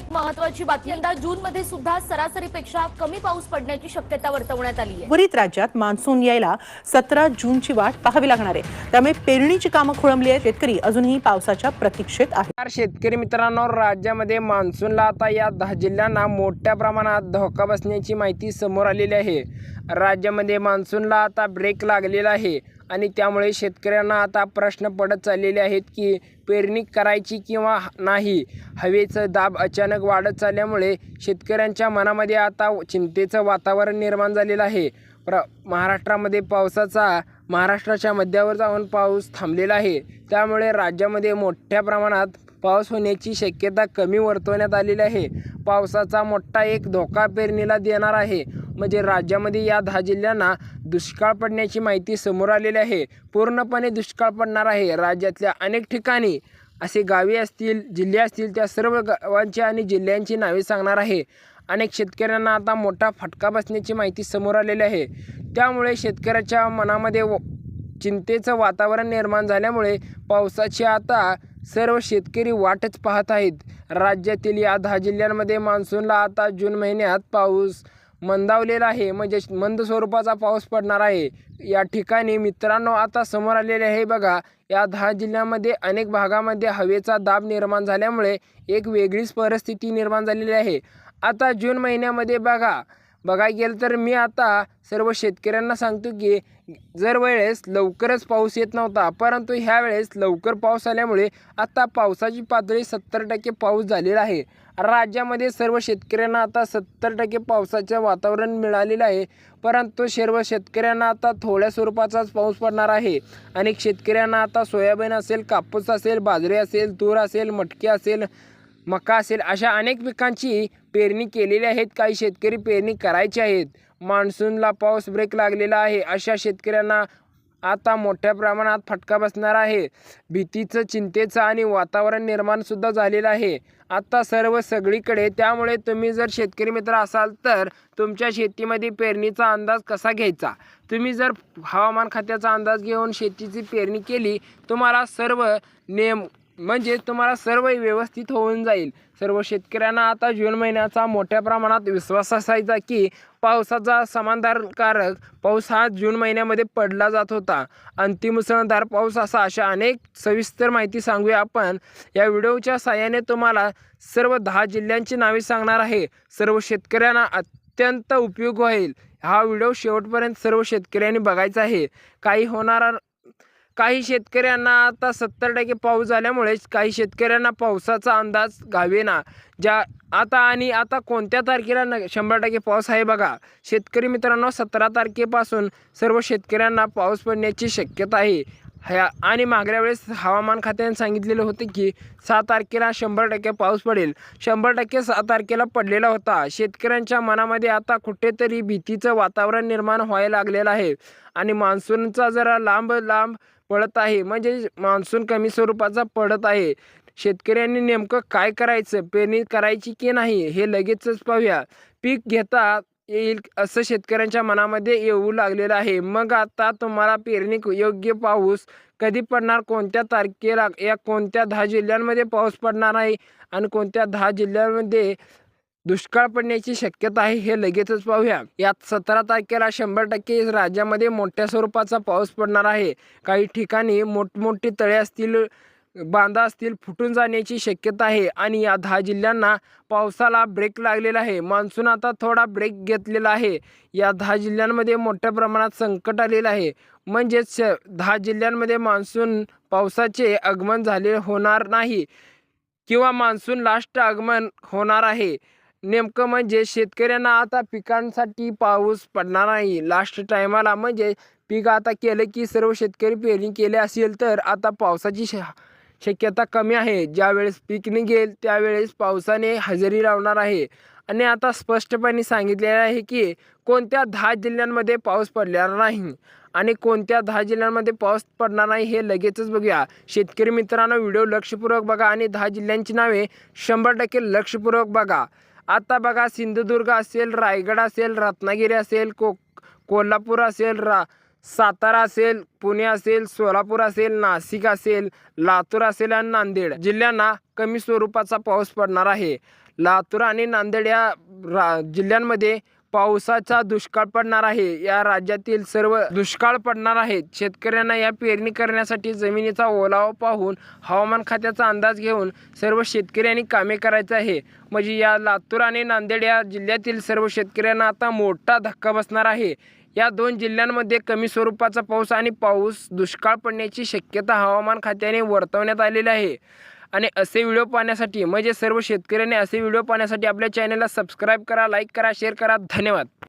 एक महत्वाची बातमी. यंदा जून मध्ये सुद्धा सरासरीपेक्षा कमी पाऊस पडण्याची शक्यता वर्तवण्यात आली आहे. उर्वरित राज्यात मान्सून यायला सतरा जूनची वाट पाहावी लागणार आहे. त्यामुळे पेरणीची कामं खोळंबली आहेत शेतकरी. अजूनही पावसाच्या प्रतीक्षेत आहेत. नमस्कार शेतकरी मित्रांनो राज्यामध्ये मान्सूनला आता या दहा जिल्ह्यांना मोठ्या प्रमाणात धोका बसण्याची माहिती समोर आलेली आहे. राज्यामध्ये मान्सूनला आता ब्रेक लागलेला आहे. आणि त्यामुळे शेतकऱ्यांना आता प्रश्न पडत चाललेले आहेत की पेरणी करायची किंवा नाही. हवेचं दाब अचानक वाढत चालल्यामुळे शेतकऱ्यांच्या मनामध्ये आता चिंतेचं वातावरण निर्माण झालेलं आहे. प्र महाराष्ट्रामध्ये पावसाचा महाराष्ट्राच्या मध्यावर जाऊन पाऊस थांबलेला आहे. त्यामुळे राज्यामध्ये मोठ्या प्रमाणात पाऊस होण्याची शक्यता कमी वर्तवण्यात आलेली आहे. पावसाचा मोठा एक धोका पेरणीला देणार आहे. म्हणजे राज्यामध्ये या दहा जिल्ह्यांना दुष्काळ पडण्याची माहिती समोर आलेली आहे. पूर्णपणे दुष्काळ पडणार आहे. राज्यातल्या अनेक ठिकाणी असे गावे असतील जिल्हे असतील त्या सर्व गावांची आणि जिल्ह्यांची नावे सांगणार आहे. अनेक शेतकऱ्यांना आता मोठा फटका बसण्याची माहिती समोर आलेली आहे. त्यामुळे शेतकऱ्याच्या मनामध्ये व- चिंतेचं वातावरण निर्माण झाल्यामुळे पावसाची आता सर्व शेतकरी वाटच पाहत आहेत. राज्यातील या दहा जिल्ह्यांमध्ये मान्सूनला आता जून महिन्यात पाऊस मंदावलेला आहे. म्हणजे मंद स्वरूपाचा पाऊस पडणार आहे. या ठिकाणी मित्रांनो आता समोर आलेले आहे बघा या दहा जिल्ह्यामध्ये अनेक भागामध्ये हवेचा दाब निर्माण झाल्यामुळे एक वेगळीच परिस्थिती निर्माण झालेली आहे. आता जून महिन्यामध्ये बघा बघायला गेलं तर मी आता सर्व शेतकऱ्यांना सांगतो की जर वेळेस लवकरच पाऊस येत नव्हता परंतु ह्या वेळेस लवकर पाऊस आल्यामुळे आता पावसाची पातळी सत्तर टक्के पाऊस झालेला आहे. राज्यामध्ये सर्व शेतकऱ्यांना आता सत्तर टक्के पावसाचे वातावरण मिळालेलं आहे परंतु सर्व शेतकऱ्यांना आता थोड्या स्वरूपाचाच पाऊस पडणार आहे. अनेक शेतकऱ्यांना आता सोयाबीन असेल कापूस असेल बाजरी असेल तूर असेल मटकी असेल मका असेल अशा अनेक पिकांची पेरणी केलेली आहेत काही शेतकरी पेरणी करायचे आहेत. मान्सूनला पाऊस ब्रेक लागलेला आहे. अशा शेतकऱ्यांना आता मोठ्या प्रमाणात फटका बसणार आहे. भीतीचं चिंतेचं आणि वातावरण निर्माणसुद्धा झालेलं आहे. आता सर्व सगळीकडे त्यामुळे तुम्ही जर शेतकरी मित्र असाल तर तुमच्या शेतीमध्ये पेरणीचा अंदाज कसा घ्यायचा? तुम्ही जर हवामान खात्याचा अंदाज घेऊन शेतीची पेरणी केली तुम्हाला सर्व नेम म्हणजे तुम्हाला सर्व व्यवस्थित होऊन जाईल. सर्व शेतकऱ्यांना आता जून महिन्याचा मोठ्या प्रमाणात विश्वास असायचा की पावसाचा समाधानकारक पाऊस हा जून महिन्यामध्ये पडला जात होता. अंतिम मुसळधार पाऊस असा अशा अनेक सविस्तर माहिती सांगूया आपण. या व्हिडिओच्या साह्याने तुम्हाला सर्व दहा जिल्ह्यांची नावे सांगणार आहे. सर्व शेतकऱ्यांना अत्यंत उपयोग होईल. हा व्हिडिओ शेवटपर्यंत सर्व शेतकऱ्यांनी बघायचा आहे. काही होणारा काही शेतकऱ्यांना आता सत्तर टक्के पाऊस झाल्यामुळे काही शेतकऱ्यांना पावसाचा अंदाज घावेना ज्या आता आणि आता कोणत्या तारखेला न शंभर टक्के पाऊस आहे बघा. शेतकरी मित्रांनो सतरा तारखेपासून सर्व शेतकऱ्यांना पाऊस पडण्याची शक्यता आहे. ह्या आणि मागल्या वेळेस हवामान खात्याने सांगितलेलं होतं की सहा तारखेला शंभर टक्के पाऊस पडेल. शंभर टक्के सहा तारखेला पडलेला होता. शेतकऱ्यांच्या मनामध्ये आता कुठेतरी भीतीचं वातावरण निर्माण व्हायला लागलेलं आहे. आणि मान्सूनचा जरा लांब लांब पडत आहे. म्हणजे मान्सून कमी स्वरूपाचा पडत आहे. शेतकऱ्यांनी नेमकं काय करायचं? पेरणी करायची की नाही? हे लगेचच पाहूया. पीक घेता येईल असं शेतकऱ्यांच्या मनामध्ये येऊ लागलेलं आहे. मग आता तुम्हाला पेरणी योग्य पाऊस कधी पडणार? कोणत्या तारखेला? या कोणत्या दहा जिल्ह्यांमध्ये पाऊस पडणार आहे? आणि कोणत्या दहा जिल्ह्यांमध्ये दुष्काळ पडण्याची शक्यता आहे हे लगेचच पाहूया. यात सतरा तारखेला शंभर टक्के राज्यामध्ये मोठ्या स्वरूपाचा पाऊस पडणार आहे. काही ठिकाणी मोठमोठी तळे असतील बांधा असतील फुटून जाण्याची शक्यता आहे. आणि या दहा जिल्ह्यांना पावसाला ब्रेक लागलेला आहे. मान्सून आता थोडा ब्रेक घेतलेला आहे. या दहा जिल्ह्यांमध्ये मोठ्या प्रमाणात संकट आलेलं आहे. म्हणजेच श- दहा जिल्ह्यांमध्ये मान्सून पावसाचे आगमन झाले होणार नाही. किंवा मान्सून लास्ट आगमन होणार आहे. नेमकं म्हणजे शेतकऱ्यांना आता पिकांसाठी पाऊस पडणार नाही. लास्ट टायमाला म्हणजे पीक आता केलं की सर्व शेतकरी पेरणी केले असेल तर आता पावसाची श शक्यता कमी आहे. ज्यावेळेस पीक निघेल त्यावेळेस पावसाने हजेरी लावणार आहे. आणि आता स्पष्टपणे सांगितलेलं आहे की कोणत्या दहा जिल्ह्यांमध्ये पाऊस पडणार नाही. आणि कोणत्या दहा जिल्ह्यांमध्ये पाऊस पडणार नाही हे लगेचच बघूया. शेतकरी मित्रांनो व्हिडिओ लक्षपूर्वक बघा आणि दहा जिल्ह्यांची नावे शंभर टक्के लक्षपूर्वक बघा. आता बघा सिंधुदुर्ग असेल रायगड असेल रत्नागिरी असेल को कोल्हापूर असेल रा सातारा असेल पुणे असेल सोलापूर असेल नाशिक असेल लातूर असेल आणि नांदेड. जिल्ह्यांना कमी स्वरूपाचा पाऊस पडणार आहे. लातूर आणि नांदेड या रा जिल्ह्यांमध्ये पावसाचा दुष्काळ पडणार आहे. या राज्यातील सर्व दुष्काळ पडणार आहेत. शेतकऱ्यांना या पेरणी करण्यासाठी जमिनीचा ओलावा पाहून हवामान खात्याचा अंदाज घेऊन सर्व शेतकऱ्यांनी कामे करायचं आहे. म्हणजे या लातूर आणि नांदेड या जिल्ह्यातील सर्व शेतकऱ्यांना आता मोठा धक्का बसणार आहे. या दोन जिल्ह्यांमध्ये कमी स्वरूपाचा पाऊस आणि पाऊस दुष्काळ पडण्याची शक्यता हवामान खात्याने वर्तवण्यात आलेली आहे. आणि असे व्हिडिओ पाहण्यासाठी म्हणजे सर्व शेतकऱ्यांनी असे व्हिडिओ पाहण्यासाठी आपल्या चॅनलला सबस्क्राईब करा लाईक करा शेअर करा. धन्यवाद.